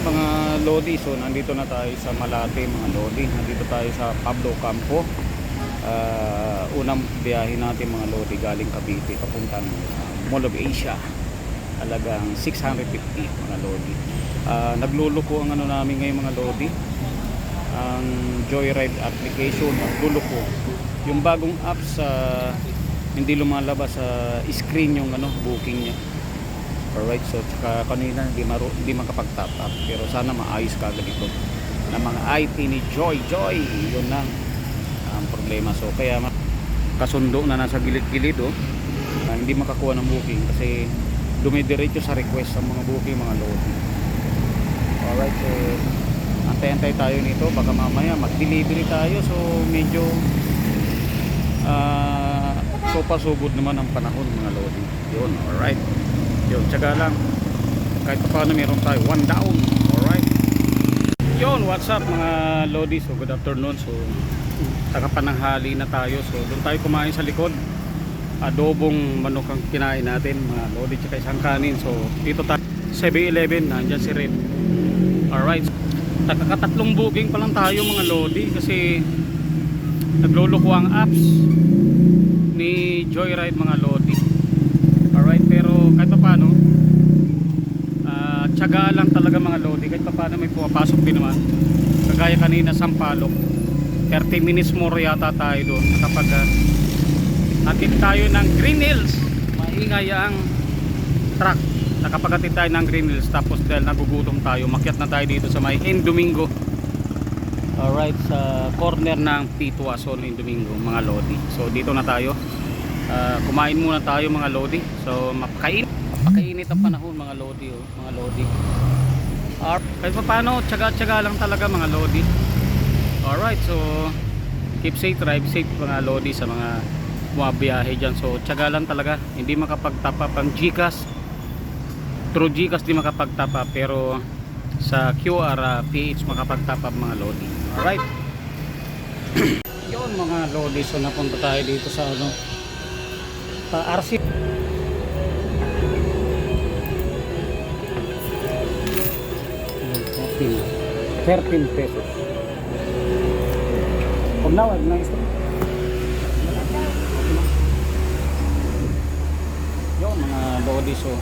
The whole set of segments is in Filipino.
mga Lodi, so nandito na tayo sa Malate mga Lodi. Nandito tayo sa Pablo Campo. Ah, unang biyahe natin mga Lodi galing Cavite papuntang ah, Mall of Asia. Halagang 650 mga Lodi. Ah, nagluluko ang ano namin ngayon mga Lodi. Ang Joyride application nagluluko. Yung bagong app sa hindi lumalabas sa screen yung ano booking niya. Alright, so tsaka kanina hindi, maro, hindi makapag-top up pero sana maayos ka agad ito ng mga IT ni Joy. Joy yun lang ang problema. So kaya kasundo na nasa gilid-gilid oh. Ah, hindi makakuha ng booking kasi dumidiretso sa request ng mga booking mga load. Alright so antay-antay tayo nito. Baka mamaya mag-delivery tayo. So medyo ah so pasugod naman ang panahon mga loading. Yun alright yun tsaga lang. Kahit pa paano meron tayo one down. Alright. Yun what's up mga lodi? So good afternoon. So tagapananghali na tayo. So doon tayo kumain sa likod. Adobong manok ang kinain natin mga lodi tsaka isang kanin. So dito tayo. 7-Eleven nandyan si Red. Alright. Takakatatlong booking pa lang tayo mga lodi kasi nagluluko ang apps ni Joyride mga lodi kahit pa paano ah, tiyaga lang talaga mga lodi. Kahit pa paano may pumapasok din naman. Kagaya kanina Sampaloc 30 minutes more yata tayo doon. Nakapag uh, atid tayo ng Green Hills maingay ang truck. Nakapag-atid tayo ng Green Hills tapos dahil nagugutom tayo makyat na tayo dito sa may In Domingo. Alright sa corner ng Pituason In Domingo mga lodi. So dito na tayo Ah, kumain muna tayo mga lodi. So mapakain mapakainit ang panahon mga lodi oh, mga lodi. Ar kahit pa paano tsaga tsaga lang talaga mga lodi. Alright so keep safe drive safe mga lodi sa mga bumabiyahe dyan. So tsaga lang talaga. Hindi makapagtapa pang Gcash. Through Gcash di makapagtapa pero sa QR ah, PH makapagtapa mga lodi. Alright. Yun mga lodi. So napunta tayo dito sa ano pa RC 13 pesos. Huwag na, huwag na ito Yun mga lodi so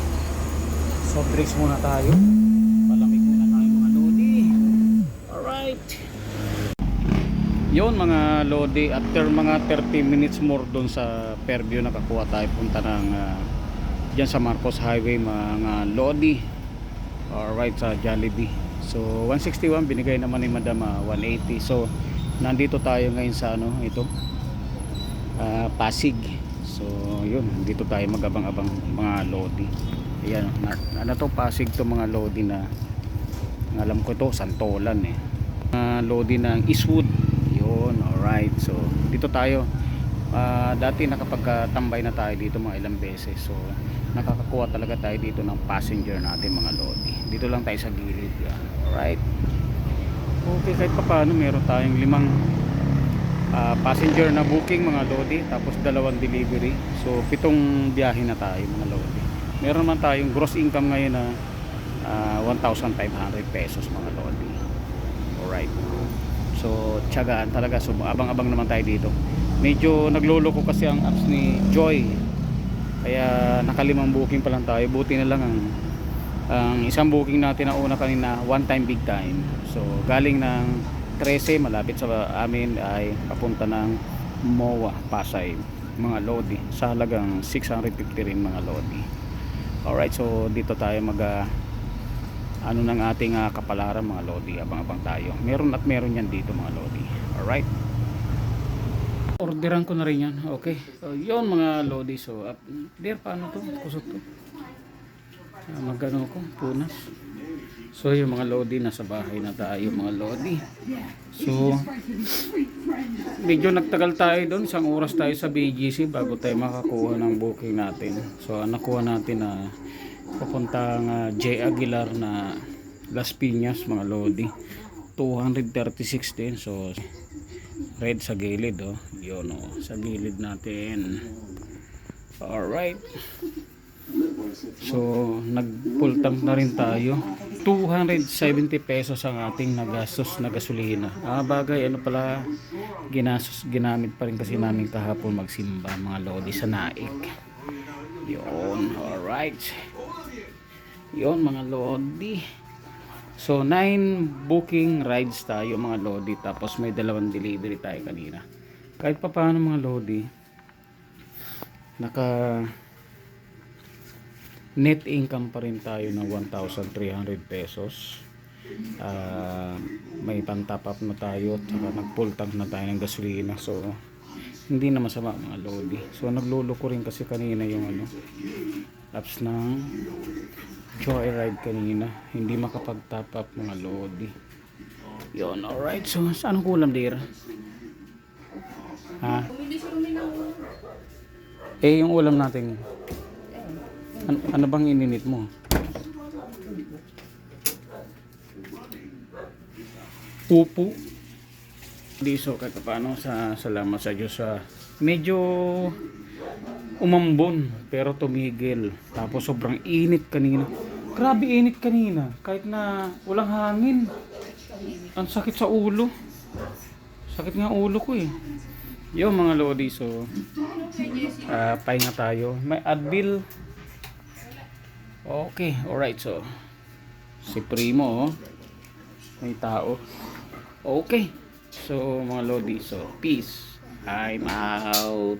soft drinks muna tayo palamig muna tayo mga lodi alright yun mga lodi after mga 30 minutes more doon sa Fairview nakakuha tayo punta ng uh, dyan sa Marcos Highway mga lodi alright sa Jollibee. So 161 binigay naman ni Madam ah, 180 so nandito tayo ngayon sa ano ito ah, Pasig. So yun dito tayo magabang-abang mga lodi. Ayan na, ano to Pasig to mga lodi na alam ko to Santolan eh. Uh, lodi ng Eastwood yun alright. So dito tayo. Ah, dati nakapagtambay na tayo dito mga ilang beses. So nakakakuha talaga tayo dito ng passenger natin mga lodi. Dito lang tayo sa gilid yan alright. Okay kahit pa paano meron tayong limang ah, passenger na booking mga lodi. Tapos dalawang delivery. So pitong biyahe na tayo mga lodi. Meron man tayong gross income ngayon na ah, 1,500 pesos mga lodi. Alright so tiyagaan talaga. So abang-abang naman tayo dito. Medyo nagluloko kasi ang apps ni Joy. Kaya nakalimang booking pa lang tayo. Buti na lang ang ang isang booking natin na una kanina one time big time. So galing ng 13 malapit sa amin ay papunta ng MOA Pasay. Mga lodi. Sa halagang 650 rin mga lodi. Alright so dito tayo mag ah, ano ng ating ah, kapalaran mga lodi abang-abang tayo. Meron at meron yan dito mga lodi. Alright. Orderan ko na rin yan. Okay. So yun mga lodi. So up there paano to? Kusot to. Ah, magano ko? Punas. So yung mga lodi nasa bahay na tayo mga lodi. So medyo nagtagal tayo doon. Isang oras tayo sa BGC bago tayo makakuha ng booking natin. So ang nakuha natin na papuntang uh, J Aguilar na Las Piñas mga lodi 236 din so red sa gilid oh yun oh sa gilid natin alright so nag full tank na rin tayo 270 pesos ang ating nagastos na gasolina. Ah, bagay, ano pala, ginastos, ginamit pa rin kasi namin kahapon magsimba mga lodi sa naik. Yun, alright. Yun mga lodi. So, 9 booking rides tayo mga lodi. Tapos may dalawang delivery tayo kanina. Kahit pa paano mga lodi, naka net income pa rin tayo ng 1,300 pesos. Ah, may pang top up na tayo saka nag full tank na tayo ng gasolina. So, hindi na masama mga lodi. So, nagluluko rin kasi kanina yung ano, apps ng joyride kanina. Hindi makapag-top up mga lodi. Yun, alright. So, anong kulam, dear? Ha? Eh, yung ulam natin, an- ano bang ininit mo? Pupu. Di so kahit paano sa salamat sa Diyos sa medyo umambon pero tumigil. Tapos sobrang init kanina. Grabe init kanina kahit na walang hangin. Ang sakit sa ulo. Sakit nga ulo ko eh. Yo mga lodi so ah pahinga tayo. May Advil. Okay, alright so si Primo oh. May tao. Okay. So mga lodi so peace. I'm out.